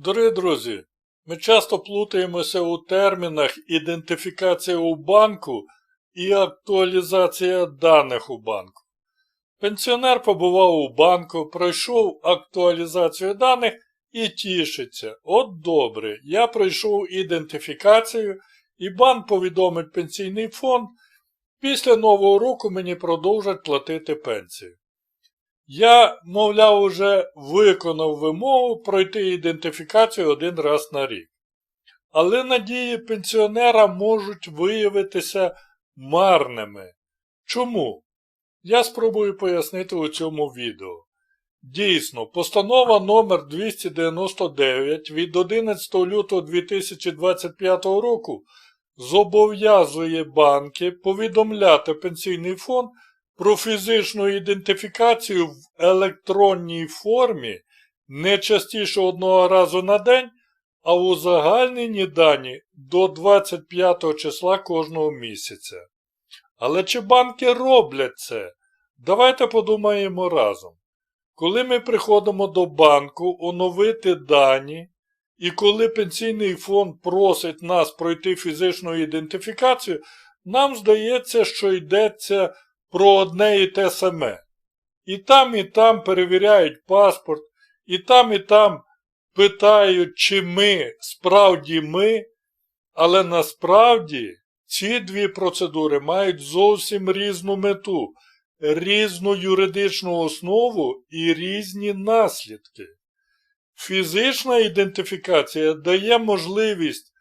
Дорогі друзі, ми часто плутаємося у термінах ідентифікація у банку і актуалізація даних у банку. Пенсіонер побував у банку, пройшов актуалізацію даних і тішиться. От добре, я пройшов ідентифікацію і банк повідомить пенсійний фонд, після нового року мені продовжать платити пенсію. Я, мовляв, уже виконав вимогу пройти ідентифікацію один раз на рік. Але надії пенсіонера можуть виявитися марними. Чому? Я спробую пояснити у цьому відео. Дійсно, постанова номер 299 від 11 лютого 2025 року зобов'язує банки повідомляти пенсійний фонд про фізичну ідентифікацію в електронній формі не частіше одного разу на день, а узагальнені дані до 25 числа кожного місяця. Але чи банки роблять це? Давайте подумаємо разом. Коли ми приходимо до банку оновити дані, і коли пенсійний фонд просить нас пройти фізичну ідентифікацію, нам здається, що йдеться про одне і те саме. І там, і там перевіряють паспорт, і там, і там питають, чи ми справді ми, але насправді ці дві процедури мають зовсім різну мету, різну юридичну основу і різні наслідки. Фізична ідентифікація дає можливість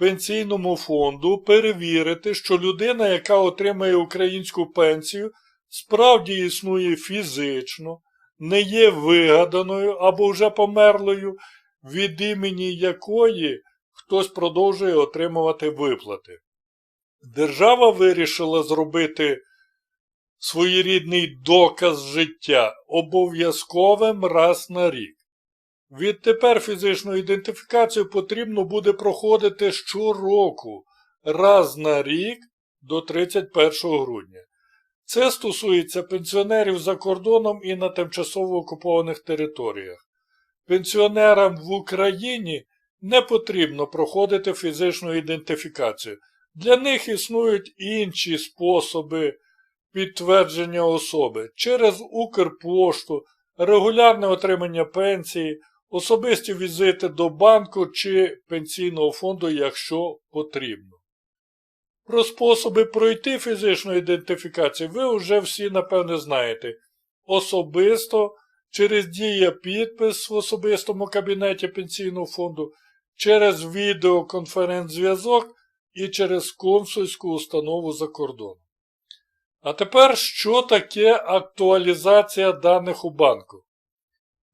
пенсійному фонду перевірити, що людина, яка отримує українську пенсію, справді існує фізично, не є вигаданою або вже померлою, від імені якої хтось продовжує отримувати виплати. Держава вирішила зробити своєрідний доказ життя обов'язковим раз на рік. Відтепер фізичну ідентифікацію потрібно буде проходити щороку, раз на рік до 31 грудня. Це стосується пенсіонерів за кордоном і на тимчасово окупованих територіях. Пенсіонерам в Україні не потрібно проходити фізичну ідентифікацію. Для них існують інші способи підтвердження особи через Укрпошту, регулярне отримання пенсії, особисті візити до банку чи пенсійного фонду, якщо потрібно. Про способи пройти фізичну ідентифікацію ви вже всі, напевне, знаєте. Особисто через дія підпис в особистому кабінеті пенсійного фонду, через відеоконференц-зв'язок і через консульську установу за кордоном. А тепер, що таке актуалізація даних у банку?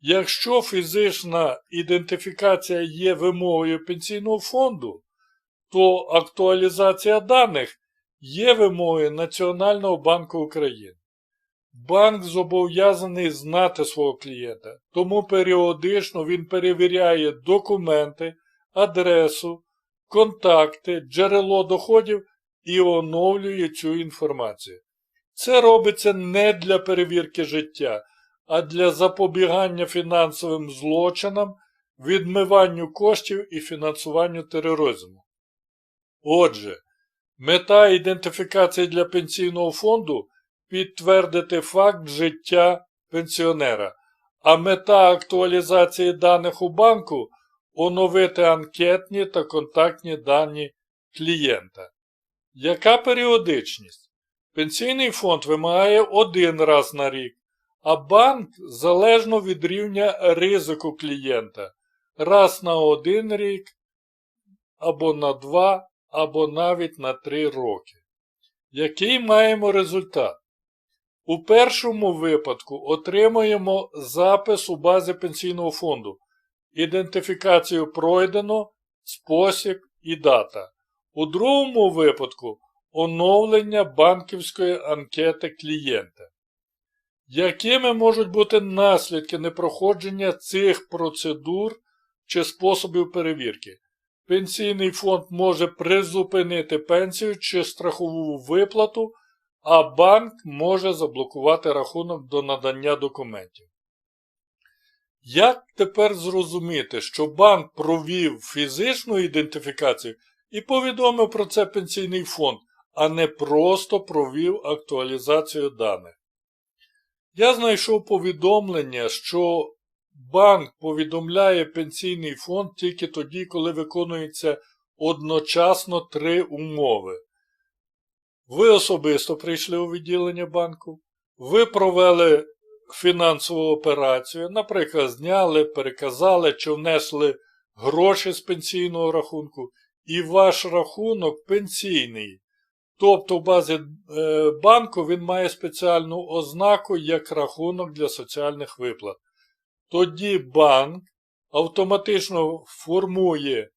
Якщо фізична ідентифікація є вимогою пенсійного фонду, то актуалізація даних є вимогою Національного банку України. Банк зобов'язаний знати свого клієнта, тому періодично він перевіряє документи, адресу, контакти, джерело доходів і оновлює цю інформацію. Це робиться не для перевірки життя, а для запобігання фінансовим злочинам, відмиванню коштів і фінансуванню тероризму. Отже, мета ідентифікації для пенсійного фонду підтвердити факт життя пенсіонера, а мета актуалізації даних у банку оновити анкетні та контактні дані клієнта. Яка періодичність? Пенсійний фонд вимагає один раз на рік, а банк залежно від рівня ризику клієнта раз на один рік, або на два, або навіть на три роки. Який маємо результат? У першому випадку отримуємо запис у базі пенсійного фонду, ідентифікацію пройдено, спосіб і дата. У другому випадку оновлення банківської анкети клієнта. Якими можуть бути наслідки непроходження цих процедур чи способів перевірки? Пенсійний фонд може призупинити пенсію чи страхову виплату, а банк може заблокувати рахунок до надання документів. Як тепер зрозуміти, що банк провів фізичну ідентифікацію і повідомив про це пенсійний фонд, а не просто провів актуалізацію даних? Я знайшов повідомлення, що банк повідомляє пенсійний фонд тільки тоді, коли виконується одночасно три умови. Ви особисто прийшли у відділення банку, ви провели фінансову операцію, наприклад, зняли, переказали чи внесли гроші з пенсійного рахунку, і ваш рахунок пенсійний. Тобто в базі е, банку він має спеціальну ознаку як рахунок для соціальних виплат. Тоді банк автоматично формує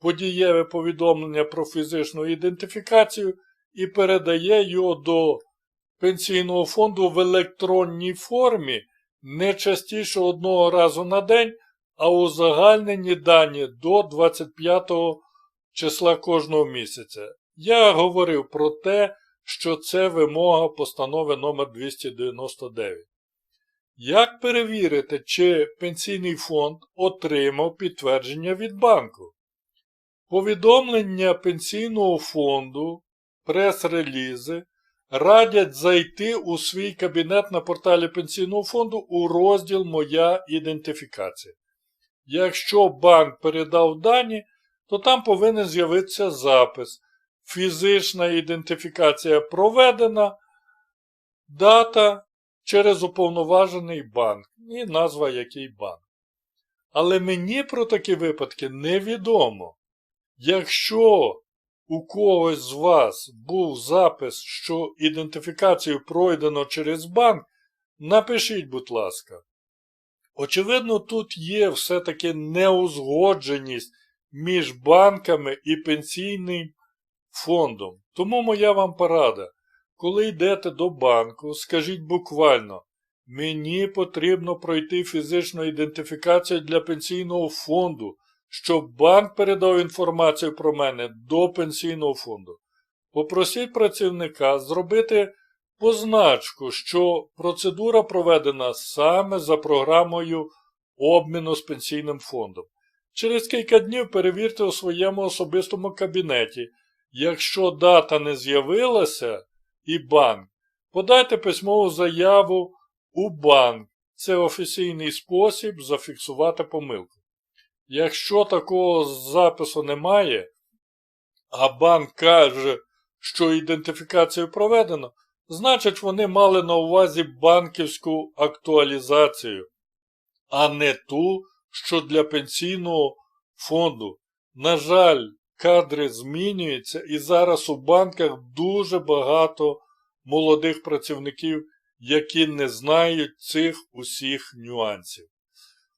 подієве повідомлення про фізичну ідентифікацію і передає його до пенсійного фонду в електронній формі не частіше одного разу на день, а узагальнені дані до 25 числа кожного місяця. Я говорив про те, що це вимога постанови номер 299. Як перевірити, чи пенсійний фонд отримав підтвердження від банку? Повідомлення пенсійного фонду, прес-релізи радять зайти у свій кабінет на порталі пенсійного фонду у розділ Моя ідентифікація. Якщо банк передав дані, то там повинен з'явитися запис. Фізична ідентифікація проведена, дата через уповноважений банк і назва який банк. Але мені про такі випадки невідомо. Якщо у когось з вас був запис, що ідентифікацію пройдено через банк, напишіть, будь ласка. Очевидно, тут є все-таки неузгодженість між банками і пенсійним фондом. Тому моя вам порада. Коли йдете до банку, скажіть буквально, мені потрібно пройти фізичну ідентифікацію для пенсійного фонду, щоб банк передав інформацію про мене до пенсійного фонду. Попросіть працівника зробити позначку, що процедура проведена саме за програмою обміну з пенсійним фондом. Через кілька днів перевірте у своєму особистому кабінеті. Якщо дата не з'явилася і банк, подайте письмову заяву у банк. Це офіційний спосіб зафіксувати помилку. Якщо такого запису немає, а банк каже, що ідентифікацію проведено, значить вони мали на увазі банківську актуалізацію, а не ту, що для пенсійного фонду. На жаль, кадри змінюються, і зараз у банках дуже багато молодих працівників, які не знають цих усіх нюансів.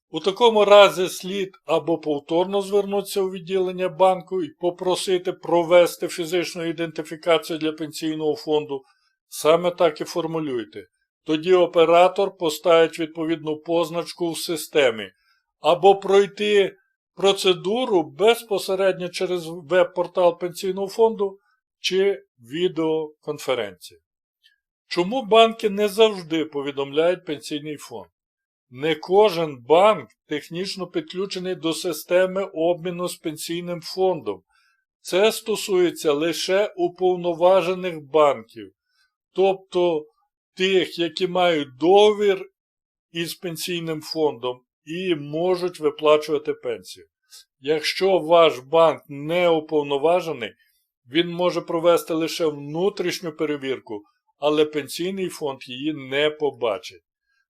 У такому разі слід або повторно звернутися у відділення банку і попросити провести фізичну ідентифікацію для пенсійного фонду. Саме так і формулюйте. Тоді оператор поставить відповідну позначку в системі, або пройти процедуру безпосередньо через веб-портал пенсійного фонду чи відеоконференції. Чому банки не завжди повідомляють пенсійний фонд? Не кожен банк технічно підключений до системи обміну з пенсійним фондом. Це стосується лише уповноважених банків, тобто тих, які мають договір із пенсійним фондом і можуть виплачувати пенсію. Якщо ваш банк не уповноважений, він може провести лише внутрішню перевірку, але пенсійний фонд її не побачить.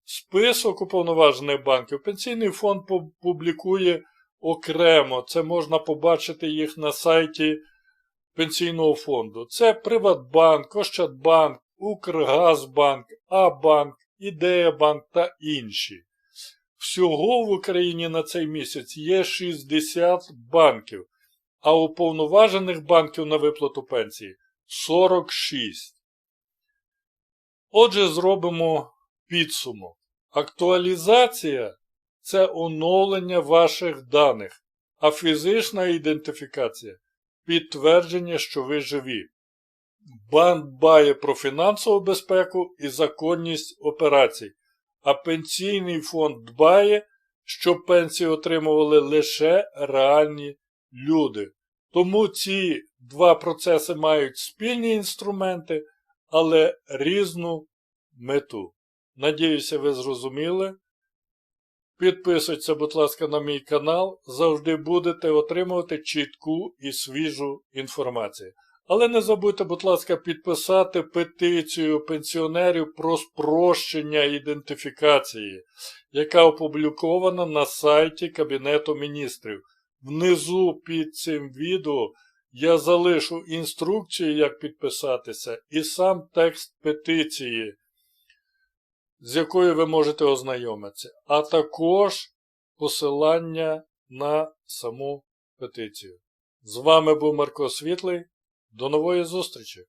Список уповноважених банків пенсійний фонд публікує окремо. Це можна побачити їх на сайті пенсійного фонду. Це Приватбанк, Ощадбанк, Укргазбанк, Абанк, Ідеябанк та інші. Всього в Україні на цей місяць є 60 банків, а уповноважених банків на виплату пенсії 46. Отже, зробимо підсумок. Актуалізація це оновлення ваших даних, а фізична ідентифікація підтвердження, що ви живі. Банк дбає про фінансову безпеку і законність операцій, а пенсійний фонд дбає, щоб пенсії отримували лише реальні люди. Тому ці два процеси мають спільні інструменти, але різну мету. Надіюся, ви зрозуміли. Підписуйтесь, будь ласка, на мій канал. Завжди будете отримувати чітку і свіжу інформацію. Але не забудьте, будь ласка, підписати петицію пенсіонерів про спрощення ідентифікації, яка опублікована на сайті Кабінету міністрів. Внизу під цим відео я залишу інструкцію, як підписатися, і сам текст петиції, з якою ви можете ознайомитися, а також посилання на саму петицію. З вами був Марко Світлий. До нової зустрічі!